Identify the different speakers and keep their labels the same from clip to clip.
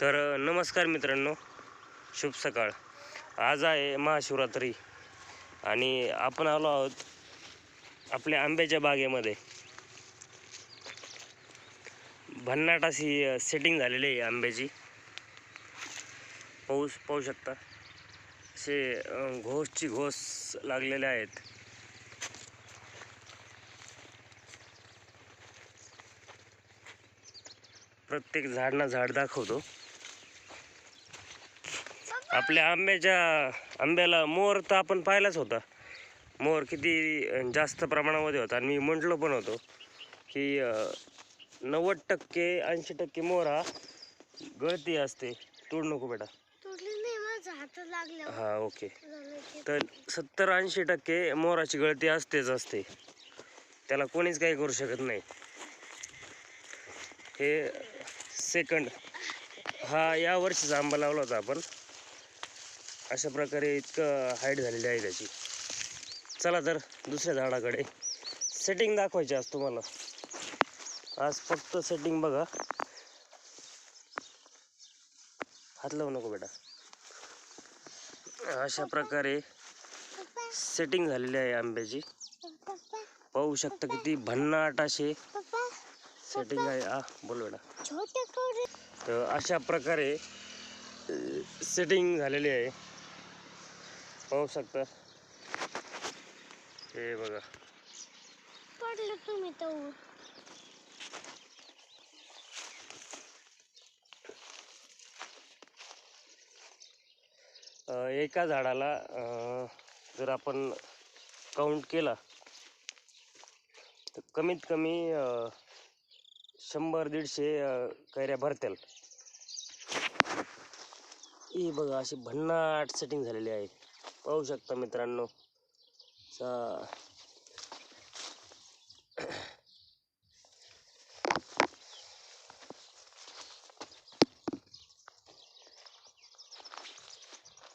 Speaker 1: तर नमस्कार मित्रांनो. शुभ सकाळ. आज आहे महाशिवरात्री आणि आपण आलो आहोत आपल्या आंब्याच्या बागेमध्ये. भन्नाट अशी सेटिंग झालेली आहे आंब्याची. पाऊस पाहू शकता. असे घोसची घोस लागलेले आहेत. प्रत्येक झाडना झाड दाखवतो. आपल्या आंब्याच्या आंब्याला मोर तर आपण पाहिलाच होता. मोर किती जास्त प्रमाणामध्ये होता. आणि मी म्हटलो पण होतो की नव्वद टक्के ऐंशी टक्के मोर हा गळती असते. तोड नको बेटा. हा ओके. तर सत्तर ऐंशी टक्के मोराची गळती असतेच असते. त्याला कोणीच काही करू शकत नाही. हे सेकंड हा या वर्षीचा आंबा लावला होता आपण. अशा प्रकारे इतकं हाईट झालेली आहे त्याची. चला तर दुसऱ्या झाडाकडे. सेटिंग दाखवायची आज तुम्हाला. आज फक्त सेटिंग बघा. हात लावू नको बेटा. अशा प्रकारे सेटिंग झालेली आहे आंब्याची. पाहू शकता किती भन्नाट असे सेटिंग आहे. आ बोल बेटा. तर अशा प्रकारे सेटिंग झालेली आहे. पाहू शकता. हे बघा.
Speaker 2: पडलं तुम्ही तो
Speaker 1: अ, एका झाडाला जर आपण काउंट केला तर कमीत कमी शंभर दीडशे कैऱ्या भरतील. ही बघा अशी भन्नाट सेटिंग झालेली आहे. पाहू शकता मित्रांनो.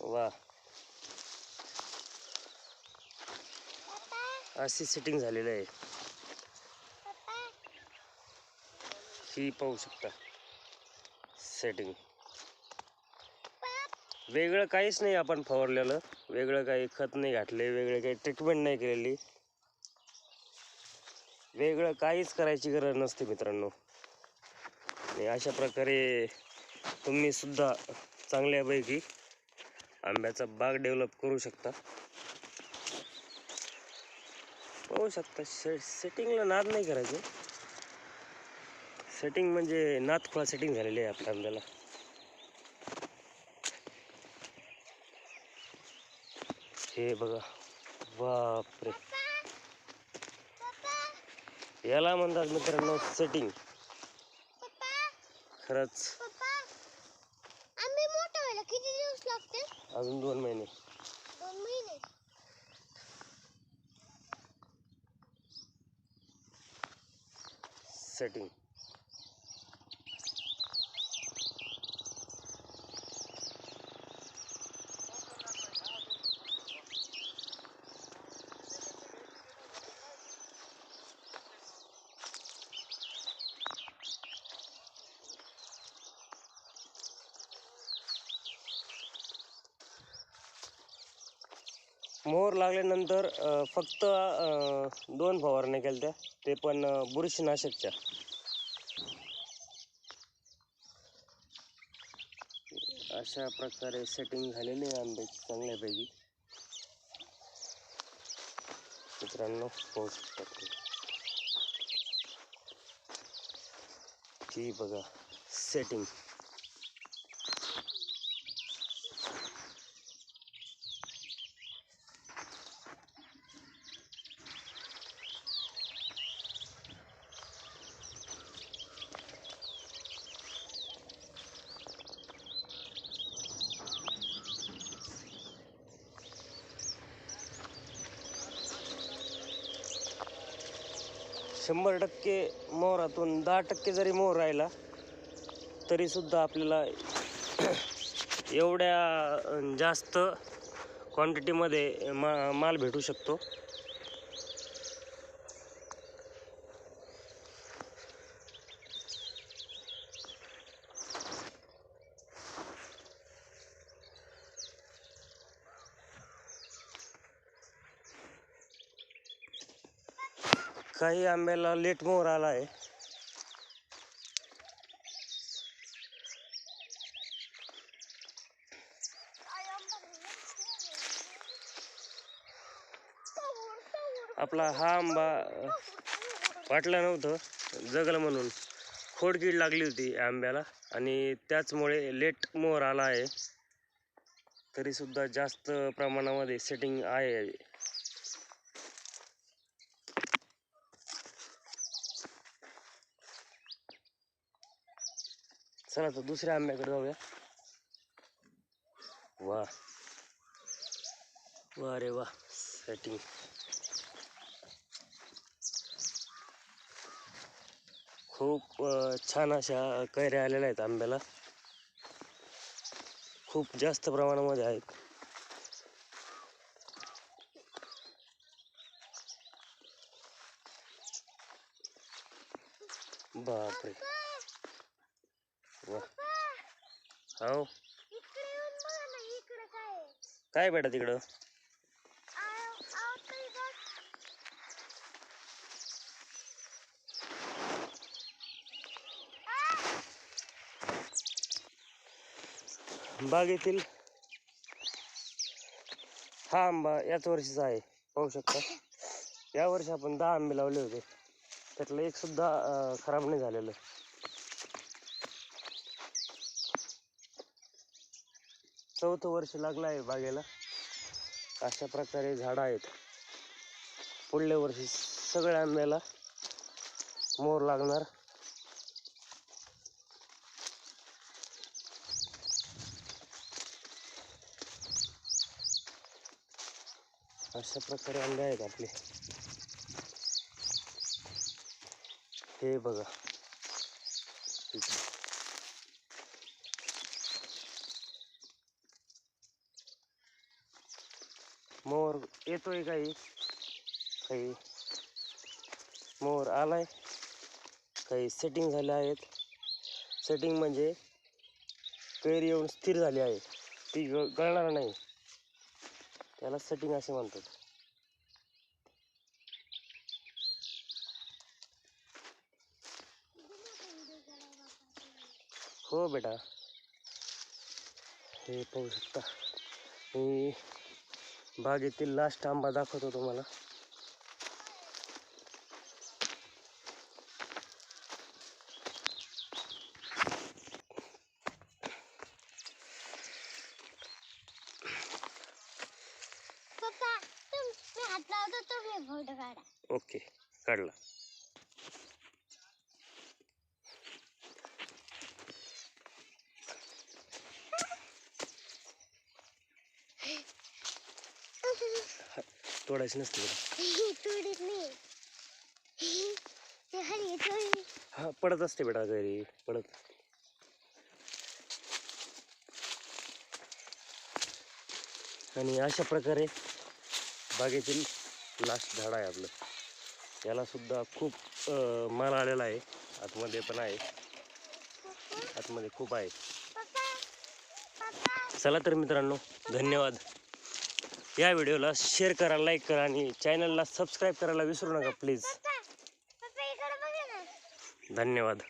Speaker 1: वा. अशी सेटिंग झालेली आहे. ही पाहू शकता. सेटिंग वेगळं काहीच नाही आपण फवारलेलं. वेगळं काही खत नाही घातले वेगळे काही ट्रीटमेंट नाही केलेली. वेगळं काहीच करायची गरज नसते मित्रांनो. आणि अशा प्रकारे तुम्ही सुद्धा चांगल्यापैकी आंब्याचा बाग डेव्हलप करू शकता. पाहू शकता से सेटिंगला नाद नाही करायचं. सेटिंग म्हणजे नाथखोळा सेटिंग झालेली आहे आपल्या आंब्याला. हे बघा. बापरे. याला म्हणतात मित्रांनो सेटिंग खरंच. अजून दोन महिने. सेटिंग मोहर लागल्यानंतर फक्त दोन फवारण्या केल्या त्या ते पण बुरशीनाशकच्या. अशा प्रकारे सेटिंग झालेली आहे आंब्याची चांगल्यापैकी. मित्रांनो पाहू शकता तुम्ही. ही बघा सेटिंग शंभर टक्के मोहरातून दहा टक्के जरी मोहर राहिला तरीसुद्धा आपल्याला एवढ्या जास्त क्वांटिटीमध्ये मा माल भेटू शकतो. काही आंब्याला लेट मोहर आला आहे आपला हा आंबा वाटला नव्हतं जगलं म्हणून. खोडकीड लागली होती आंब्याला आणि त्याचमुळे लेट मोहर आला आहे. तरीसुद्धा जास्त प्रमाणामध्ये सेटिंग आहे. चला तर दुसऱ्या आंब्याकडे जाऊया. वा. वा रे वा. सेटिंग खूप छान अशा कैऱ्या आलेल्या आहेत आंब्याला. खूप जास्त प्रमाणामध्ये आहेत. बापरे. हो.
Speaker 2: इकडे काय
Speaker 1: बेटा तिकडं. बागेतील हा आंबा याच वर्षीचा आहे पाहू शकता. या वर्षी आपण दहा आंबे लावले होते. त्यातलं एक सुद्धा खराब नाही झालेलं. चौथं वर्ष लागलं आहे बागेला. अशा प्रकारे झाडं आहेत. पुढल्या वर्षी सगळ्या आंब्याला मोर लागणार. अशा प्रकारे आंबे आहेत आपले. हे बघा. मोर येतोय काही. काही मोर आलाय. काही सेटिंग झाले आहेत. सेटिंग म्हणजे कैरी येऊन स्थिर झाली आहे. ती ग गळणार नाही. त्याला सेटिंग असे म्हणतात. हो बेटा. हे पाहू शकता. मी बागेतील लास्ट आंबा दाखवतो तुम्हाला. ओके काढला. तोडायची नसते बेटा हा पडत असते बेटा घरी पडत. आणि अशा प्रकारे बागेतील लास्ट झाड आहे आपलं. याला सुद्धा खूप माल आलेला आहे. आतमध्ये पण आहे. आतमध्ये खूप आहे. चला तर मित्रांनो धन्यवाद. या व्हिडिओला शेअर करा लाईक करा आणि चॅनलला सबस्क्राईब करायला विसरू नका प्लीज धन्यवाद.